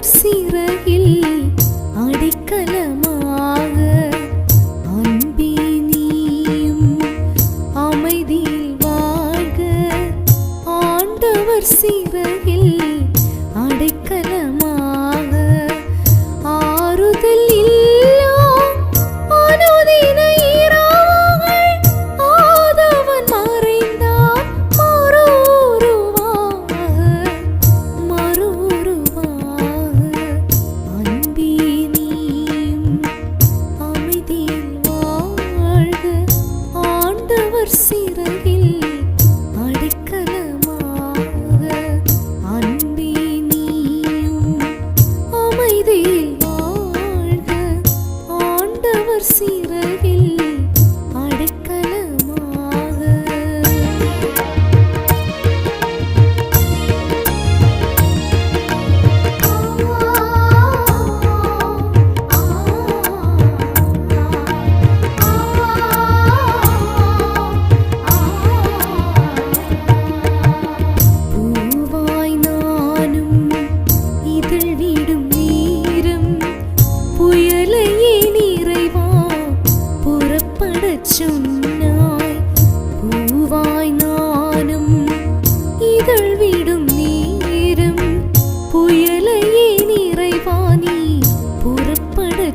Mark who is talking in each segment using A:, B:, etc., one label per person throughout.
A: ஆண்டவர் சிறகில்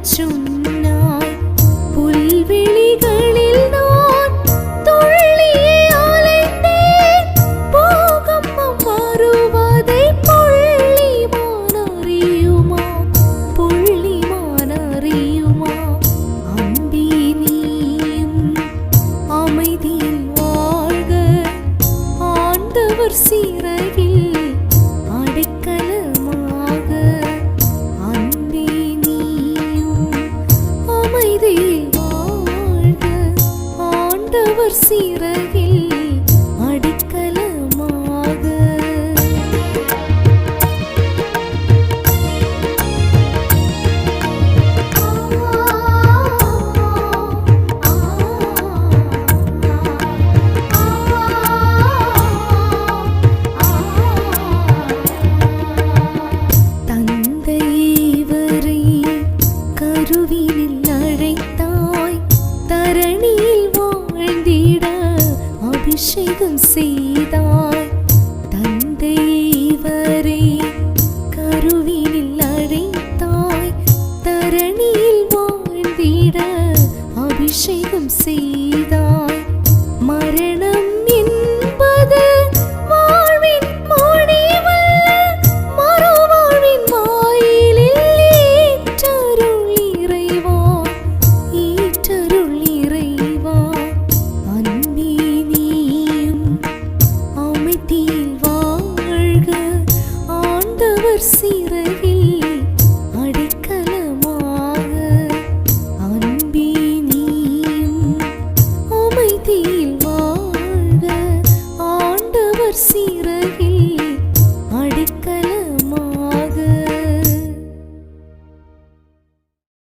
A: சொன்னாய் புல்வெளிகளில் நான் துள்ளியே அலைந்தேன் பூகம்பம் வருவதை புள்ளிமான் அறியுமா? புள்ளிமான் அறியுமா? அன்பே நீயும் அமைதியில் வாழ்க. ஆண்டவர் சிறகில் அமைதியில் வாழ்க ஆண்டவர் சிறகில் அடிக்கலமாக. தந்தை வரை கருவி விட அபிஷேகம் செய்தாய். மரணம் என்பது வாழ்வின் முடிவல்ல மறுவாழ்வின் வாயிலில் ஈற்றருள் இறைவா. ஈற்றருள் இறைவா. அன்பே நீயும் அமைதியில் வாழ்க. ஆண்டவர் நீரே.